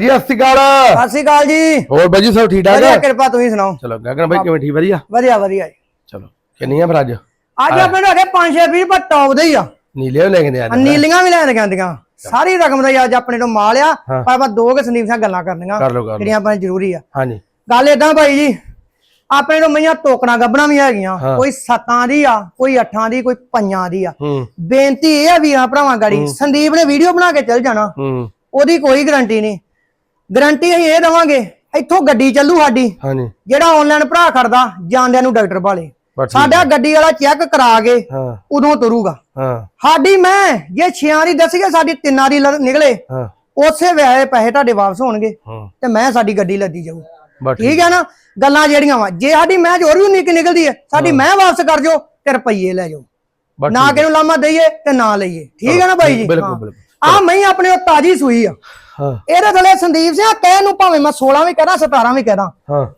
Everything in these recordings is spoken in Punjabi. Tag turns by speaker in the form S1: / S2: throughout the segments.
S1: ਜੀ ਸਤਿ ਸ਼੍ਰੀ ਅਕਾਲ।
S2: ਸਤਿ ਸ਼੍ਰੀ ਅਕਾਲ ਜੀ।
S1: ਹੋਰ ਬਾਜੀ ਸਭ ਠੀਕ ਠਾਕ
S2: ਵਧੀਆ
S1: ਹੈ
S2: ਕਿਰਪਾ ਤੁਸੀਂ ਸੁਣਾਓ?
S1: ਚਲੋ ਗਗਨ ਭਾਈ ਕਿਵੇਂ ਠੀਕ ਵਧੀਆ?
S2: ਵਧੀਆ ਵਧੀਆ ਜੀ।
S1: ਚਲੋ ਕਿੰਨੀਆਂ ਫਿਰ ਅੱਜ?
S2: ਅੱਜ ਆਪਣੇ ਹੈਗੇ 5-6 ਵੀਹ ਪਰ ਟੌਪ ਦੇ ਹੀ ਆ।
S1: ਨੀਲੇ ਵੀ ਲੈ ਕੇ ਦੇ
S2: ਆਹ
S1: ਅੱਜ
S2: ਨੀਲੀਆਂ ਵੀ ਲੈਣ ਜਾਂਦੀਆਂ ਸਾਰੀ ਰਕਮ ਦਾ ਹੀ ਅੱਜ ਆਪਣੇ ਤੋਂ ਮਾਲ ਆ।
S1: ਹਾਂ।
S2: ਪਰ ਆਪਾਂ ਦੋ ਕੇ ਸੰਦੀਪ ਸਿੰਘ ਗੱਲਾਂ ਕਰਨੀਆਂ
S1: ਕਰ ਲਓ ਕਰ ਲਓ।
S2: ਜਿਹੜੀਆਂ ਆਪਾਂ ਨੂੰ ਜ਼ਰੂਰੀ ਆ।
S1: ਹਾਂਜੀ।
S2: ਗੱਲ ਏਦਾਂ ਭਾਈ ਜੀ ਆਪਣੇ ਤੋਂ ਮਈਆਂ ਟੋਕਣਾ ਗੱਬਣਾ ਵੀ ਹੈਗੀਆਂ।
S1: ਹਾਂ।
S2: ਕੋਈ ਸੱਤਾਂ ਦੀ ਆ ਕੋਈ ਅੱਠਾਂ ਦੀ ਕੋਈ ਪੰਜਾਂ ਦੀ ਆ।
S1: ਹੂੰ।
S2: ਬੇਨਤੀ ਇਹ ਆ ਵੀਰਾਂ ਭਰਾਵਾਂ ਗਾੜੀ ਸੰਦੀਪ ਨੇ ਵੀਡੀਓ ਬਣਾ ਕੇ ਚੱਲ ਜਾਣਾ।
S1: ਹੂੰ।
S2: ਉਹਦੀ ਕੋਈ ਗਾਰੰਟੀ ਨਹੀਂ। ਗਾਰੰਟੀ ਅਸੀਂ ਇਹ ਦਵਾਂਗੇ ਇੱਥੋਂ ਗੱਡੀ ਚੱਲੂ ਸਾਡੀ।
S1: ਹਾਂਜੀ।
S2: ਜਿਹੜਾ ਆਨਲਾਈਨ ਭਰਾ ਖੜਦਾ ਜਾਂਦਿਆਂ ਨੂੰ ਡਾਕਟਰ ਭਾਲੇ
S1: ਬਸ ਠੀਕ
S2: ਸਾਡਾ ਗੱਡੀ ਵਾਲਾ ਚੈੱਕ ਕਰਾ ਕੇ
S1: ਹਾਂ।
S2: ਉਦੋਂ ਤੁਰੂਗਾ।
S1: ਹਾਂ।
S2: ਸਾਡੀ ਮੈਂ ਜੇ ਛਿਆਂ ਦੀ ਦੱਸੀਏ ਸਾਡੀ ਤਿੰਨਾਂ ਦੀ ਲ- ਨਿਕਲੇ
S1: ਹਾਂ।
S2: ਉਸੇ ਵੇਲੇ ਪੈਸੇ ਤੁਹਾਡੇ ਵਾਪਸ ਹੋਣਗੇ
S1: ਹੂੰ।
S2: ਤੇ ਮੈਂ ਸਾਡੀ ਗੱਡੀ ਲੱਦੀ ਜਾਊ।
S1: ਬਸ ਠੀਕ
S2: ਠੀਕ। ਹੈ ਨਾ? ਗੱਲਾਂ ਜਿਹੜੀਆਂ ਵਾ ਜੇ ਸਾਡੀ ਮੈਂ ਹੋਰ ਵੀ ਨਿਕ ਨਿਕਲਦੀ ਹੈ ਸਾਡੀ ਮੈਂ ਵਾਪਸ ਕਰ ਜੋ ਤੇ ਰੁਪਈਏ ਲੈ ਜਾਓ
S1: ਬਸ
S2: ਨਾ ਕਿਹਨੂੰ ਲਾਮਾ ਦਈਏ ਤੇ ਨਾ ਲਈਏ। ਠੀਕ ਹੈ ਨਾ ਬਾਈ ਜੀ?
S1: ਬਿਲਕੁਲ ਬਿਲਕੁਲ।
S2: ਆ ਮੈਂ ਆਪਣੇ ਉਹ ਤਾਜੀ ਸੂਈ ਆ।
S1: ਹਾਂ।
S2: ਇਹਦੇ ਥਲੇ ਸੰਦੀਪ ਸਿੰਘ ਕਹਿ ਨੂੰ ਭਾਵੇਂ ਮੈਂ 16 ਵੀ ਕਹਦਾ 17 ਵੀ ਕਹਦਾ।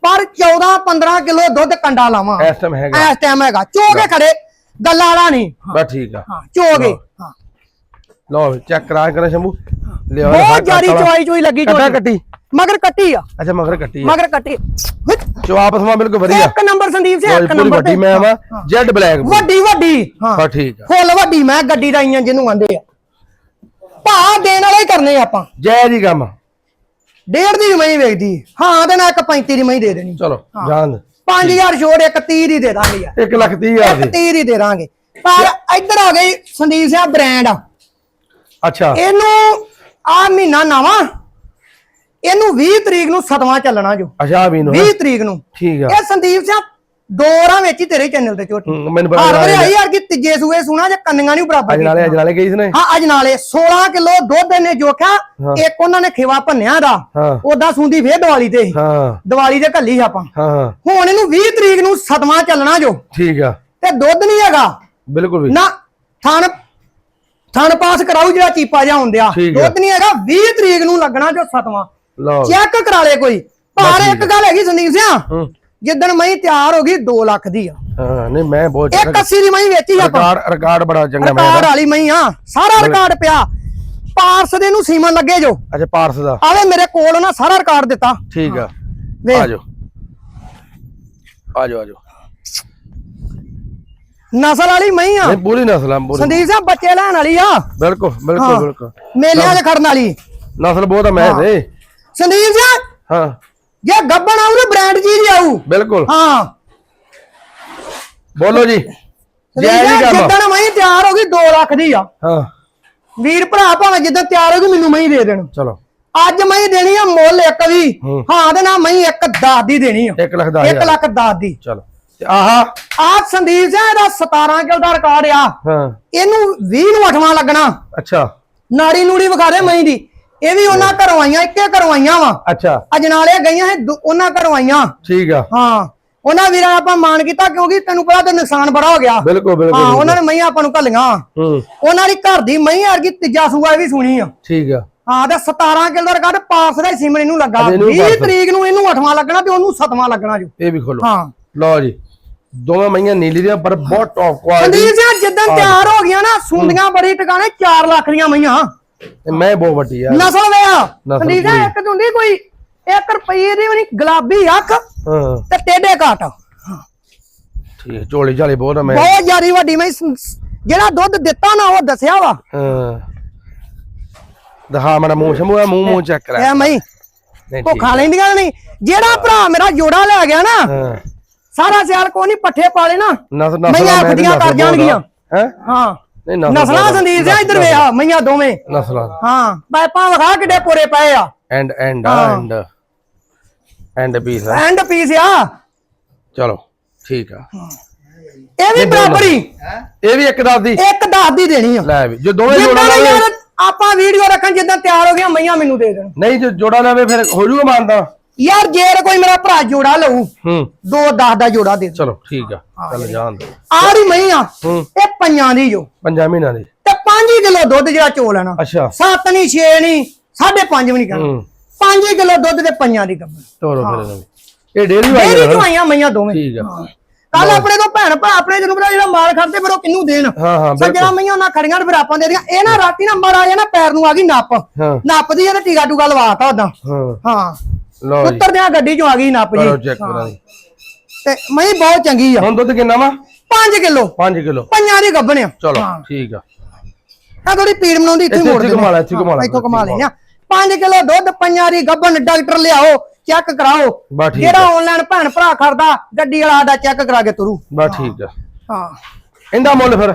S2: ਪਰ 14 15 ਕਿਲੋ ਦੁੱਧ ਕੰਡਾ ਲਾਵਾਂ।
S1: ਇਸ ਟਾਈਮ ਹੈਗਾ।
S2: ਇਸ ਟਾਈਮ ਹੈਗਾ। ਚੋ ਕੇ ਖੜੇ ਗੱਲਾਂ ਵਾਲਾ ਨਹੀਂ।
S1: ਬਸ ਠੀਕ ਆ।
S2: ਹਾਂ ਚੋ ਕੇ ਹਾਂ।
S1: ਲਓ ਚੈੱਕ ਕਰਾ ਕਰਾ ਸ਼ੰਭੂ। ਲਿਓ
S2: ਬਹੁਤ ਜਾਰੀ ਚੋਈ ਚੋਈ ਲੱਗੀ
S1: ਕੱਟਾ
S2: ਝੋਟੀ।
S1: ਕੱਟੀ।
S2: ਮਗਰ ਕੱਟੀ ਆ।
S1: ਅੱਛਾ ਮਗਰ ਕੱਟੀ
S2: ਮਗਰ ਕੱਟੀ।
S1: ਆਪਸ ਵਿੱਚ ਬਿਲਕੁਲ ਵਧੀਆ।
S2: ਇੱਕ ਨੰਬਰ ਸੰਦੀਪ ਸਿੰਘ ਇੱਕ ਨੰਬਰ
S1: ਵੱਡੀ ਮੈਂ ਵਾ। ਜੈਡ ਬਲੈਕ
S2: ਵੱਡੀ ਵੱਡੀ। ਹਾਂ।
S1: ਬਸ ਠੀਕ ਆ।
S2: ਫੁੱਲ ਵੱਡੀ ਮੈਂ ਗੱਡੀ ਦਾ ਇੰਜਨ ਜਿਹਨੂੰ ਆਂਦੇ ਆ। ਭਾ ਦੇਣ ਵਾਲੇ ਹੀ ਕਰਨੇ ਆਪਾਂ।
S1: ਜੈ ਜੀ ਕੰਮ
S2: ਡੇਢ ਦੀ ਮੈਂ ਵੇਚਦੀ ਹਾਂ ਤੇ ਨਾ ਇੱਕ 35 ਦੀ ਮੈਂ ਦੇ ਦੇਣੀ।
S1: ਚਲੋ ਜਾਣ
S2: 5000 ਛੋੜ ਇੱਕ 30 ਦੀ ਦੇ ਦਾਂਗੇ ਯਾਰ।
S1: 1 ਲੱਖ 30 ਹਜ਼ਾਰ
S2: ਇੱਕ
S1: ਦੀ।
S2: 30 ਦੀ ਦੇ ਦਾਂਗੇ। ਪਰ ਇੱਧਰ ਆ ਗਈ ਸੰਦੀਪ ਸਿੰਘ ਬ੍ਰਾਂਡ
S1: ਅੱਛਾ।
S2: ਇਹਨੂੰ ਆ ਮਹੀਨਾ ਨਵਾਂ। ਇਹਨੂੰ 20 ਤਰੀਕ ਨੂੰ ਸਤਵਾਂ ਚੱਲਣਾ ਜੋ।
S1: ਅੱਛਾ ਵੀ ਨੂੰ
S2: 20 ਤਰੀਕ ਨੂੰ।
S1: ਠੀਕ ਆ।
S2: ਇਹ ਸੰਦੀਪ ਸਿੰਘ ਦੋ ਰਾਂ ਵਿੱਚ ਹੀ ਤੇਰੇ ਚੈਨਲ ਤੇ ਝੋਟੀ।
S1: ਹੂੰ, ਮੈਨੂੰ ਪਤਾ
S2: ਹਰ ਵਾਰੀ ਆਈ ਯਾਰ ਕਿ ਤੀਜੇ ਸੂਏ ਸੁਣਾ ਜੇ ਕੰਨੀਆਂ ਨਹੀਂ ਬਰਾਬਰ
S1: ਅੱਜ ਨਾਲੇ ਅੱਜ ਨਾਲੇ ਗਈ ਸੀ ਨੇ
S2: ਹਾਂ ਅੱਜ ਨਾਲੇ 16 ਕਿਲੋ ਦੁੱਧ ਨੇ ਜੋਖਿਆ। ਇੱਕ ਉਹਨਾਂ ਨੇ ਖੇਵਾ ਭੰਨਿਆ ਦਾ।
S1: ਹਾਂ।
S2: ਉਦਾਂ ਸੁੰਦੀ ਫੇਰ ਦੀਵਾਲੀ ਤੇ। ਸੀ।
S1: ਹਾਂ।
S2: ਦੀਵਾਲੀ ਤੇ ਘੱਲੀ ਆਪਾਂ।
S1: ਹਾਂ ਹਾਂ।
S2: ਹੁਣ ਇਹਨੂੰ 20 ਤਰੀਕ ਨੂੰ ਸਤਵਾਂ ਚੱਲਣਾ ਜੋ।
S1: ਠੀਕ ਆ।
S2: ਤੇ ਦੁੱਧ ਨਹੀਂ ਹੈਗਾ।
S1: ਬਿਲਕੁਲ ਵੀ।
S2: ਨਾ ਥਣ ਥਣ ਪਾਸ ਕਰਾਉ ਜਿਹੜਾ ਚੀਪਾ ਜਾ ਹੁੰਦਿਆ
S1: ਠੀਕ ਆ।
S2: ਦੁੱਧ ਨਹੀਂ ਹੈਗਾ 20 ਤਰੀਕ ਨੂੰ ਲੱਗਣਾ ਜੋ ਸਤਵਾਂ
S1: ਲਓ।
S2: ਚੈੱਕ ਕਰਾ ਲੈ ਕੋਈ। ਪਰ ਇੱਕ ਗੱਲ ਹੈਗੀ ਸੰਦੀਪ
S1: ਹੂੰ।
S2: ਜਿੱਦਣ ਮੈਂ ਤਿਆਰ ਹੋ ਗਈ 2 ਲੱਖ ਦੀ ਆ।
S1: ਹਾਂ ਨਹੀਂ ਮੈਂ ਬਹੁਤ
S2: ਇੱਕ 80 ਦੀ ਮੈਂ ਵੇਚੀ ਆਪਾਂ।
S1: ਰਿਕਾਰਡ ਰਿਕਾਰਡ ਬੜਾ ਚੰਗਾ ਮੈਂ
S2: ਰਿਕਾਰਡ ਵਾਲੀ ਮੈਂ ਆ। ਸਾਰਾ ਰਿਕਾਰਡ ਪਿਆ। ਪਾਰਸ ਦੇ ਨੂੰ ਸੀਮਨ ਲੱਗੇ ਜੋ।
S1: ਅੱਛਾ ਪਾਰਸ ਦਾ।
S2: ਆਵੇ ਮੇਰੇ ਕੋਲ ਨਾ ਸਾਰਾ ਰਿਕਾਰਡ ਦਿੱਤਾ।
S1: ਠੀਕ ਆ।
S2: ਵੇਖ
S1: ਆ ਜਾਓ। ਆ ਜਾਓ ਆ ਜਾਓ।
S2: ਨਸਲ ਵਾਲੀ ਮੈਂ ਆ।
S1: ਨਹੀਂ ਪੂਰੀ ਨਸਲ ਆ ਪੂਰੀ।
S2: ਸੰਦੀਪ ਸਾਹਿਬ ਬੱਚੇ ਲੈਣ ਵਾਲੀ ਆ।
S1: ਬਿਲਕੁਲ ਬਿਲਕੁਲ ਬਿਲਕੁਲ।
S2: ਮੇਲਿਆਂ 'ਚ ਖੜਨ ਵਾਲੀ।
S1: ਨਸਲ ਬਹੁਤ ਆ ਮੈਂ
S2: ਸੰਦੀਪ ਸਾਹਿਬ!
S1: ਹਾਂ।
S2: ਜੇ ਗੱਬਣ ਆਊ ਨਾ ਬ੍ਰਾਂਡ ਚੀਜ਼ ਆਊ
S1: ਬਿਲਕੁਲ।
S2: ਹਾਂ।
S1: ਬੋਲੋ ਜੀ। ਜੈ ਜੀ
S2: ਜਿੱਦਣ ਮੈਂ ਤਿਆਰ ਹੋ ਗਈ 2 ਲੱਖ ਦੀ ਆ।
S1: ਹਾਂ।
S2: ਵੀਰ ਭਰਾ ਭਾਵੇਂ ਜਿੱਦਾਂ ਤਿਆਰ ਹੋ ਗਈ ਮੈਨੂੰ ਮੈਂ ਦੇ ਦੇਣ।
S1: ਚਲੋ।
S2: ਅੱਜ ਮੈਂ ਦੇਣੀ ਆ ਮੁੱਲ ਇੱਕ ਵੀ
S1: ਹੂੰ।
S2: ਹਾਂ ਤੇ ਨਾ ਮੈਂ ਇੱਕ 10 ਦੀ ਦੇਣੀ ਆ।
S1: 1 ਲੱਖ ਦਾ
S2: 1 ਲੱਖ 10 ਦੀ।
S1: ਚਲੋ। ਤੇ ਆਹਾ।
S2: ਆ ਸੰਦੀਪ ਸਿੰਘ ਦਾ 17 ਕਿਲੋ ਦਾ ਰਿਕਾਰਡ ਆ।
S1: ਹਾਂ।
S2: ਇਹਨੂੰ 20 ਨੂੰ 8ਵਾਂ ਲੱਗਣਾ।
S1: ਅੱਛਾ।
S2: ਨਾੜੀ ਨੂੜੀ ਵਿਖਾ ਦੇ ਮੈਂ ਦੀ। ਇਹ ਵੀ ਉਹਨਾਂ ਘਰੋਂ ਆਈਆਂ ਇੱਕੇ ਘਰੋਂ ਆਈਆਂ ਵਾ।
S1: ਅੱਛਾ।
S2: ਅਜਨਾਲੇ ਗਈਆਂ ਦੂ- ਉਹਨਾਂ ਘਰੋਂ ਆਈਆਂ।
S1: ਠੀਕ ਆ।
S2: ਹਾਂ। ਉਹਨਾਂ ਵੀਰਾਂ ਆਪਾਂ ਮਾਣ ਕੀਤਾ ਕਿਉਂਕਿ ਤੈਨੂੰ ਪਤਾ ਤੇ ਨੁਕਸਾਨ ਬੜਾ ਹੋ ਗਿਆ।
S1: ਬਿਲਕੁਲ
S2: ਹਾਂ
S1: ਬਿਲਕੁਲ।
S2: ਉਹਨਾਂ ਨੇ ਮਈਆਂ ਆਪਾਂ ਨੂੰ ਘੱਲੀਆਂ।
S1: ਹੂੰ।
S2: ਉਹਨਾਂ ਦੀ ਘਰ ਦੀ ਮਈ ਵਰਗੀ ਤੀਜਾ ਸੂਆ ਇਹ ਵੀ ਸੁਣੀ ਆ।
S1: ਠੀਕ ਆ।
S2: ਹਾਂ ਤੇ 17 ਕਿਲੋ ਦਾ ਰਿਕਾਰਡ ਪਾਸ ਦਾ ਹੀ ਸਿਮਣ ਇਹਨੂੰ ਲੱਗਾ।
S1: ਅਜੇ ਇਹਨੂੰ
S2: 20
S1: ਪਾਸ।
S2: ਤਰੀਕ ਨੂੰ ਇਹਨੂੰ 8ਵਾਂ ਲੱਗਣਾ ਤੇ ਉਹਨੂੰ 7ਵਾਂ ਲੱਗਣਾ ਜੋ।
S1: ਇਹ ਵੀ ਖੋਲੋ।
S2: ਹਾਂ।
S1: ਲਓ ਜੀ ਦੋਵੇਂ ਮਈਆਂ ਨੀਲੀ ਦੀਆਂ ਪਰ ਬਹੁਤ ਟੌਪ ਕੁਆਲਿਟੀ
S2: ਸੰਦੀਪ ਜਿੱਦਣ ਤਿਆਰ ਹੋ ਗਈਆਂ ਨਾ ਸੁੰਦੀਆਂ ਬੜੀ ਟਿਕਾਣੇ 4 ਲੱਖ ਦੀਆਂ ਮਈਆਂ।
S1: ਮੈਂ ਬਹੁਤ ਵੱਡੀ ਆ।
S2: ਨਸਲ ਵੇ
S1: ਨਸਲ ਪੂਰੀ।
S2: ਇੱਕ ਹੁੰਦੀ ਕੋਈ 1 ਰੁਪਏ ਦੀ ਵੀ ਗੁਲਾਬੀ ਅੱਖ
S1: ਹਾਂ।
S2: ਤੇ ਟੇਡੇ ਘਾਟ।
S1: ਠੀਕ ਝੋਲੀ ਝਾਲੀ ਬਹੁਤ ਆ ਮੈਂ।
S2: ਬਹੁਤ ਜ਼ਿਆਦੀ ਵੱਡੀ ਮੈਂ ਜਿਹੜਾ ਦੁੱਧ ਦਿੱਤਾ ਨਾ ਉਹ ਦੱਸਿਆ ਵਾ।
S1: ਹਾਂ। ਦਿਖਾ ਮੇਰਾ ਮੂੰਹ ਸ਼ਮੂ ਆ ਮੂੰਹ ਮੂੰਹ ਚੈੱਕ ਕਰਾ
S2: ਇਹ ਮਈ
S1: ਨਹੀਂ
S2: ਉਹ
S1: ਠੀਕ
S2: ਖਾ ਲੈਂਦੀਆਂ ਨਹੀਂ। ਜਿਹੜਾ ਭਰਾ ਮੇਰਾ ਜੋੜਾ ਲੈ ਗਿਆ ਨਾ
S1: ਹਾਂ।
S2: ਸਾਰਾ ਸਿਆਲ ਕੋ ਨਹੀਂ ਪੱਠੇ ਪਾਲੇ ਨਾ।
S1: ਨਸਲ
S2: ਖੁੱਡੀਆਂ ਕਰ ਜਾਣਗੀਆਂ।
S1: ਹੈ?
S2: ਹਾਂ।
S1: ਨਹੀਂ ਨਸਲ ਆ।
S2: ਸੰਦੀਪ ਸਿੰਘ ਇੱਧਰ ਵੇਖ ਮਈਆਂ ਦੋਵੇਂ।
S1: ਨਸਲਾਂ
S2: ਹਾਂ ਪਾਈਪਾਂ ਵਿਖਾ ਕਿੱਡੇ ਪੂਰੇ ਪਏ ਆ।
S1: End end. End. End piece
S2: end piece ਆ।
S1: ਚਲੋ ਠੀਕ ਆ।
S2: ਇਹ ਵੀ ਬਰਾਬਰ ਹੀ।
S1: ਇਹ ਵੀ ਇੱਕ ਦੱਸ ਦੀ।
S2: ਇੱਕ ਦਸ ਦੀ ਦੇਣੀ ਆ।
S1: ਲੈ ਵੀ ਜੋ ਦੋਵੇਂ ਜੋੜਾ ਲਾਵੇ
S2: ਯਾਰ ਆਪਾਂ ਵੀਡੀਓ ਰੱਖਣ ਜਿੱਦਾਂ ਤਿਆਰ ਹੋ ਗਿਆ ਮਈਆਂ ਮੈਨੂੰ ਦੇ ਦੇਣ।
S1: ਨਹੀਂ ਜੋ ਜੋੜਾ ਲਾਵੇ ਫਿਰ ਹੋ ਜੂਗਾ ਮਾਨਦਾ
S2: ਯਾਰ ਜੇ ਕੋਈ ਮੇਰਾ ਭਰਾ ਜੋੜਾ ਲਊ
S1: ਹੂੰ।
S2: ਦੋ 10 ਦਾ ਜੋੜਾ ਦੇ
S1: ਚਲੋ ਠੀਕ ਆ ਚੱਲ ਜਾਣ ਦੋ।
S2: ਆੜੀ ਮਈ ਆ ਇਹ ਪੰਜਾਂ ਦੀ ਜੋ।
S1: ਪੰਜਾਂ ਮਹੀਨਿਆਂ ਦੀ।
S2: ਤੇ 5 ਕਿਲੋ ਦੁੱਧ ਜਿਹੜਾ ਚੋ ਲੈਣਾ।
S1: ਅੱਛਾ।
S2: 7 ਨਹੀਂ 6 ਨਹੀਂ 5.5 ਵੀ ਨਹੀਂ ਕਰਨਾ।
S1: ਹੂੰ।
S2: 5 ਕਿਲੋ ਦੁੱਧ ਤੇ ਪੰਜਾਂ ਦੀ ਗੱਬਨ
S1: ਤੋਰੋ ਫਿਰ ਇਹ ਡੇਰੀ
S2: ਡੇਰੀ
S1: ਵਾਲੀ
S2: ਚੋਂ
S1: ਆ
S2: ਆਈਆਂ ਮਈਆਂ ਦੋਵੇਂ।
S1: ਠੀਕ ਆ।
S2: ਕੱਲ ਆਪਣੇ ਤੋਂ ਭੈਣ ਭਰਾ ਆਪਣੇ ਜਿਹਨੂੰ ਪਤਾ ਜਿਹੜਾ ਮਾਲ ਖੜਦੇ ਫਿਰ ਉਹ ਕਿੰਨੂੰ ਦੇਣ?
S1: ਹਾਂ ਹਾਂ
S2: ਸੱਜਣਾ ਮਈਆਂ ਉਹਨਾਂ ਖੜੀਆਂ ਤੇ ਫਿਰ ਆਪਾਂ ਦੇ ਦੀਆਂ। ਇਹ ਨਾ ਰਾਤੀ ਨਾ ਮਰ ਆ ਜਾਣਾ ਪੈਰ ਨੂੰ ਆ ਗਈ ਨੱਪ।
S1: ਹਾਂ।
S2: ਨੱਪ ਦੀ ਇਹਨੇ ਟੀਕਾ ਟੂਕਾ ਲਵਾਤਾ ਉਦਾਂ
S1: ਹਾਂ।
S2: ਹਾਂ।
S1: ਲਓ ਜੀ।
S2: ਉੱਤਰਦਿਆਂ ਗੱਡੀ ਚੋਂ ਆ ਗਈ ਨੱਪ
S1: ਕਰੋ
S2: ਜੀ
S1: ਚੈੱਕ ਕਰਾਂ ਜੀ।
S2: ਤੇ ਮਈ ਬਹੁਤ ਚੰਗੀ ਆ।
S1: ਹੁਣ ਦੁੱਧ ਕਿੰਨਾ ਵਾ?
S2: 5 ਕਿਲੋ।
S1: 5 ਕਿਲੋ।
S2: ਪੰਜਾਂ ਦੀ ਗੱਭਣ ਆ।
S1: ਚਲੋ। ਠੀਕ ਆ।
S2: ਆ ਥੋੜੀ ਪੀੜ ਮਨਾਉਂਦੀ ਇੱਥੇ
S1: ਇੱਥੇ-
S2: ਮੋੜ
S1: ਇੱਥੇ ਘੁਮਾ ਲੈ, ਇੱਥੇ ਘੁਮਾ ਲੈ,
S2: ਇੱਥੋਂ ਘੁਮਾ ਲੈਣਾ 5 ਕਿਲੋ ਦੁੱਧ ਪੰਜਾਂ ਦੀ ਗੱਭਣ ਡਾਕਟਰ ਲਿਆਓ ਚੈੱਕ ਕਰਾਓ।
S1: ਬਸ ਠੀਕ
S2: ਜਿਹੜਾ
S1: ਆ।
S2: ਆਨਲਾਈਨ ਭੈਣ ਭਰਾ ਖੜਦਾ ਗੱਡੀ ਵਾਲਾ ਸਾਡਾ ਚੈੱਕ ਕਰਾ ਕੇ ਤੁਰੂ।
S1: ਬਸ ਠੀਕ ਆ।
S2: ਹਾਂ।
S1: ਇਹਦਾ ਮੁੱਲ ਫਿਰ?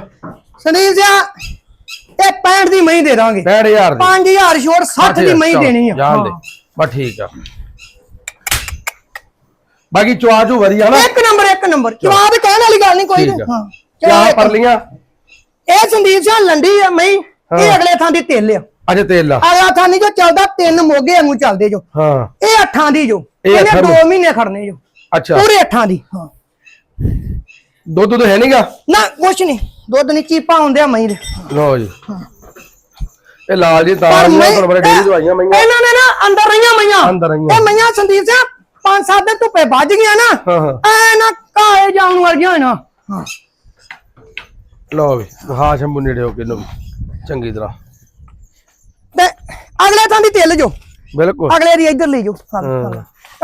S2: ਸੰਦੀਪ ਜੀ ਇਹ 65 ਦੀ ਮਹੀਂ ਦੇ ਦਾਂਗੇ।
S1: 65000 ਦੀ।
S2: 5000 ਛੋੜ 60 ਦੀ ਮਹੀਂ ਦੇਣੀ ਆ।
S1: ਜਾਣ ਦੇ। ਬਸ ਠੀਕ ਆ। ਬਾਕੀ ਚੁਆਜੂ ਵਧੀਆ ਨਾ।
S2: ਇੱਕ ਨੰਬਰ ਇੱਕ ਨੰਬਰ। ਜਵਾਬ ਕਹਿਣ ਵਾਲੀ ਗੱਲ ਨਹੀਂ ਕੋਈ
S1: ਠੀਕ ਆ।
S2: ਹਾਂ
S1: ਚਾਹ ਪਰ ਲੀਆਂ?
S2: ਇਹ ਸੰਦੀਪ ਸਿੰਘ ਲੰਡੀ ਆ ਮਈ। ਇਹ ਅਗਲੇ ਥਾਂ ਦੀ ਤੇਲ ਆ।
S1: ਅਜੇ ਤੇਲ ਲਾ
S2: ਅਗਲਾ ਥਾਂ ਨਹੀਂ ਜੋ ਚੱਲਦਾ ਤਿੰਨ ਮੋਗੇ ਵਾਂਗੂ ਚੱਲਦੇ ਜੋ।
S1: ਹਾਂ।
S2: ਇਹ ਅੱਠਾਂ ਦੀ ਜੋ।
S1: ਇਹ
S2: ਇਹਨੇ
S1: ਅੱਠਾਂ ਦੀ।
S2: 2 ਮਹੀਨੇ ਖੜਨੇ ਜੋ।
S1: ਅੱਛਾ।
S2: ਪੂਰੇ ਅੱਠਾਂ ਦੀ ਹਾਂ।
S1: ਦੁੱਧ ਦੁੱਧ ਹੈ ਨਹੀਂਗਾ
S2: ਨਾ ਕੁਛ ਨਹੀਂ ਦੁੱਧ ਨਹੀਂ ਚੀਪਾ ਹੁੰਦੇ ਆ ਮਹੀਂ ਦੇ।
S1: ਲਓ ਜੀ। ਇਹ ਲਾਲ ਜੀ ਤਾਂ
S2: ਪਰ
S1: ਜੀ
S2: ਮਹੀਂ-
S1: ਪਰ ਬੜੇ ਡੇਰੀ ਦਵਾਈਆਂ ਮਈਆਂ।
S2: ਇਹਨਾਂ ਨੇ ਨਾ ਅੰਦਰ ਰਹੀਆਂ ਮਈਆਂ।
S1: ਅੰਦਰ ਰਹੀਆਂ।
S2: ਇਹ ਮਈਆਂ ਸੰਦੀਪ ਸਿੰਘ ਪੰਜ ਸੱਤ ਦਿਨ ਧੁੱਪੇ ਵੱਜ ਗਈਆਂ ਨਾ
S1: ਹਾਂ ਹਾਂ।
S2: ਐ ਨਾ ਕਾਏ ਜਾਣ ਵਾਲੀਆਂ ਨਾ। ਹਾਂ।
S1: ਲਓ ਵੀ ਹਾਂ ਸ਼ੰਭੂ ਨੇੜੇ ਹੋ ਕੇ ਇਹਨੂੰ ਚੰਗੀ ਤਰ੍ਹਾਂ।
S2: ਤੇ ਅਗਲੇ ਥਾਂ ਦੀ ਤੇਲ ਜੋ।
S1: ਬਿਲਕੁਲ।
S2: ਅਗਲੇ ਦੀ ਇੱਧਰ ਲਈ ਜੋ।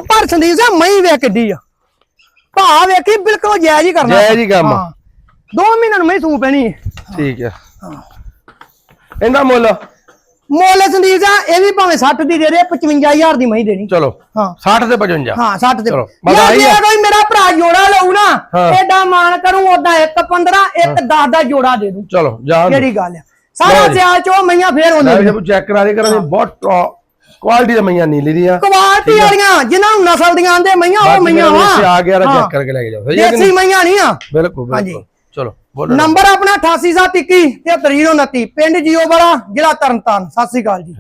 S2: ਪਰ ਸੰਦੀਪ ਸਿੰਘ ਮਹੀਂ ਵੇ ਕਿੱਡੀ ਆ। ਭਾ ਵੇਖੀ ਬਿਲਕੁਲ ਜਾਇਜ਼ ਹੀ ਕਰਨਾ।
S1: ਜਾਇਜ਼ ਹੀ ਕੰਮ।
S2: ਦੋ ਮਹੀਨਿਆਂ ਨੂੰ ਮੈਂ ਸੂ ਪੈਣੀ ਹੈ।
S1: ਠੀਕ ਹੈ। ਇਹਦਾ ਮੁੱਲ
S2: ਮੁੱਲ ਸੰਦੀਪ ਸਿੰਘ ਇਹ ਵੀ ਭਾਵੇਂ 60 ਦੀ ਦੇ ਦੇ 55000 ਦੀ ਮਹੀਂ ਦੇਣੀ।
S1: ਚਲੋ
S2: ਹਾਂ।
S1: 60 ਤੇ 55
S2: ਹਾਂ 60 ਦੇ
S1: ਚਲੋ,
S2: ਯਾਰ
S1: ਮਜ਼ਾ
S2: ਜੇ
S1: ਆਈ ਆ।
S2: ਕੋਈ ਮੇਰਾ ਭਰਾ ਜੋੜਾ ਲਊ ਨਾ
S1: ਹਾਂ।
S2: ਐਡਾ ਮਾਣ ਕਰੂੰ ਉਦਾਂ 1 15 1 10 ਦਾ ਜੋੜਾ ਦੇ ਦੂੰ।
S1: ਚਲੋ ਜਾਣ
S2: ਕਿਹੜੀ ਗੱਲ ਆ। ਸਾਰਾ
S1: ਜੀ।
S2: ਸਿਆਲ ਚੋਂ ਮਈਆਂ ਫੇਰ ਹੁੰਦੀਆਂ
S1: ਜੇ ਚੈੱਕ ਕਰਾ ਦੇ ਕਰਾਂ ਬਹੁਤ ਕੁਆਲਿਟੀ ਦੇ ਮਈਆਂ ਨੀਲੀ ਦੀਆਂ।
S2: ਕੁਆਲਟੀ ਵਾਲੀਆਂ ਜਿਨ੍ਹਾਂ ਨੂੰ ਨਸਲ ਦੀਆਂ ਆਂਦੇ ਮਈਆਂ ਉਹ ਮਈਆਂ
S1: ਆ ਗਿਆ। ਚੈੱਕ ਕਰਕੇ ਲੈ ਕੇ ਜਾਓ। ਸਹੀ ਹੈ ਕਿ
S2: ਦੇਸੀ
S1: ਨਹੀਂ?
S2: ਮਈਆਂ ਨਹੀਂ ਆ।
S1: ਬਿਲਕੁਲ
S2: ਹਾਂਜੀ।
S1: ਬਿਲਕੁਲ ਚਲੋ।
S2: ਨੰਬਰ ਆਪਣਾ 8871 ਤੇ 3029 ਪਿੰਡ ਜੀਓ ਵਾਲਾ ਜ਼ਿਲ੍ਹਾ ਤਰਨਤਾਰਨ। ਸਤਿ ਸ੍ਰੀ ਅਕਾਲ ਜੀ।